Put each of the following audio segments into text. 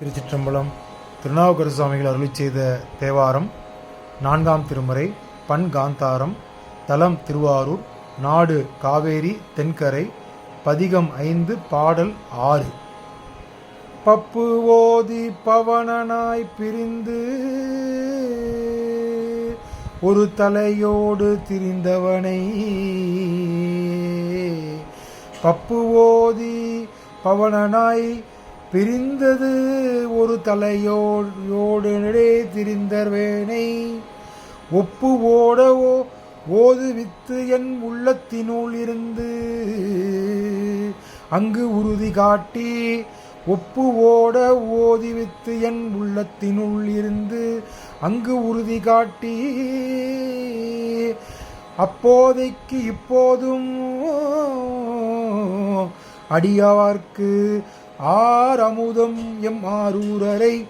திருச்சிற்றம்பலம் திருநாவுக்கரசு சுவாமிகள் அருளி செய்த தேவாரம் நான்காம் திருமுறை பண் காந்தாரம் தலம் திருவாரூர் நாடு காவேரி தென்கரை பதிகம் ஐந்து பாடல் ஆறு. பப்பு ஓதி பவனனாய் பிரிந்து ஒரு தலையோடு திரிந்தவனை. பப்பு ஓதி பவனனாய் பிரிந்தது ஒரு தலையோடு திரிந்தர்வேனை ஒப்பு ஓடவோ ஓ ஓது வித்து என் உள்ளத்தினுள் இருந்து. அங்கு உறுதி காட்டி ஒப்பு ஓட ஓதி வித்து என் உள்ளத்தினுள் இருந்து. அங்கு உறுதி காட்டி அப்போதைக்கு இப்போதும் அடியார்க்கு ஆர் அமுதம் எம் ஆரூரரை.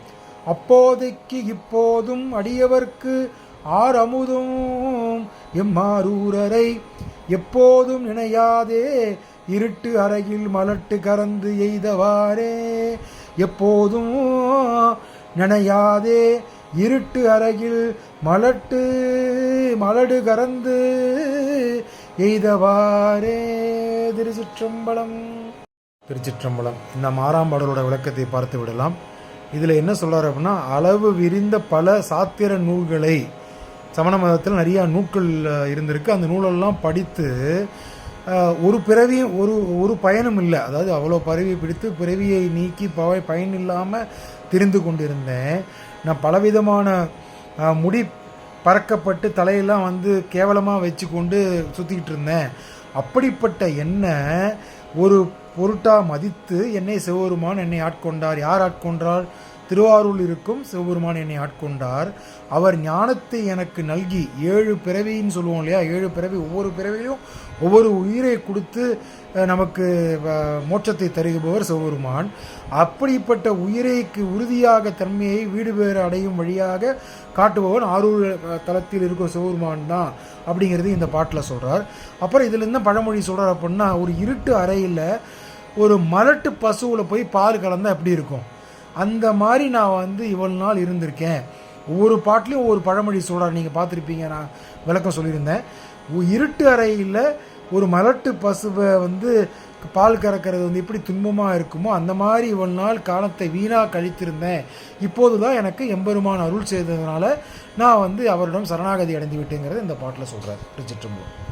அப்போதைக்கு இப்போதும் அடியவர்க்கு ஆர் அமுதம் எம் ஆரூரரை. எப்போதும் நினையாதே இருட்டு அறையில் மலட்டு கறந்து எய்தவாறே. எப்போதும் நினையாதே இருட்டு அறையில் மலட்டு மலடு கறந்து எய்தவாறே. திருச்சிற்றம்பலம். திருச்சிற்றம்பலம். இந்த ஆறாம் பாடலோட விளக்கத்தை பார்த்து விடலாம். இதில் என்ன சொல்கிறார் அப்படின்னா அளவு விரிந்த பல சாத்திர நூல்களை சமண மதத்தில் நிறையா நூல்கள் இருந்திருக்கு. அந்த நூலெல்லாம் படித்து ஒரு பிறவியும் ஒரு ஒரு பயனும் இல்லை. அதாவது அவ்வளோ பறவை பிடித்து பிறவியை நீக்கி பவ பயன் இல்லாமல் திரிந்து கொண்டிருந்தேன். நான் பலவிதமான முடி பறக்கப்பட்டு தலையெல்லாம் வந்து கேவலமாக வச்சு கொண்டு சுற்றிக்கிட்டு இருந்தேன். அப்படிப்பட்ட என்னை ஒரு பொருட்டாக மதித்து என்னை சிவபெருமான் என்னை ஆட்கொண்டார். யார் ஆட்கொண்டார் திருவாரூரில் இருக்கும் சிவபெருமான் என்னை ஆட்கொண்டார். அவர் ஞானத்தை எனக்கு நல்கி ஏழு பிறவின்னு சொல்லுவோம் இல்லையா? ஏழு பிறவி ஒவ்வொரு பிறவிலையும் ஒவ்வொரு உயிரை கொடுத்து நமக்கு மோட்சத்தை தருகுபவர் சிவபெருமான். அப்படிப்பட்ட உயிரைக்கு உறுதியாக தன்மையை வீடு பேறு அடையும் வழியாக காட்டுபவன் ஆரூர் தளத்தில் இருக்கும் சிவபெருமான் தான் அப்படிங்கிறது இந்த பாட்டில் சொல்கிறார் அப்புறம் இதுலேருந்து பழமொழி சொல்கிறார் அப்படின்னா ஒரு இருட்டு அறையில் ஒரு மலட்டு பசுவில் போய் பால் கலந்தால் எப்படி இருக்கும்? அந்த மாதிரி நான் வந்து இவ்வளவு நாள் இருந்திருக்கேன். ஒவ்வொரு பாட்டிலையும் ஒவ்வொரு பழமொழி சொல்கிறார் நீங்கள் பார்த்துருப்பீங்க. நான் விளக்கம் சொல்லியிருந்தேன். இருட்டு அறையில் ஒரு மலட்டு பசுவை வந்து பால் கறக்கிறது வந்து எப்படி துன்பமாக இருக்குமோ அந்த மாதிரி இவ்வளவு நாள் காலத்தை வீணாக கழித்திருந்தேன். இப்போது தான் எனக்கு எம்பெருமான் அருள் செய்ததுனால நான் வந்து அவரிடம் சரணாகதி அடைந்து விட்டேங்கிறது இந்த பாட்டில் சொல்கிறார் திருச்சிற்றம்பலம்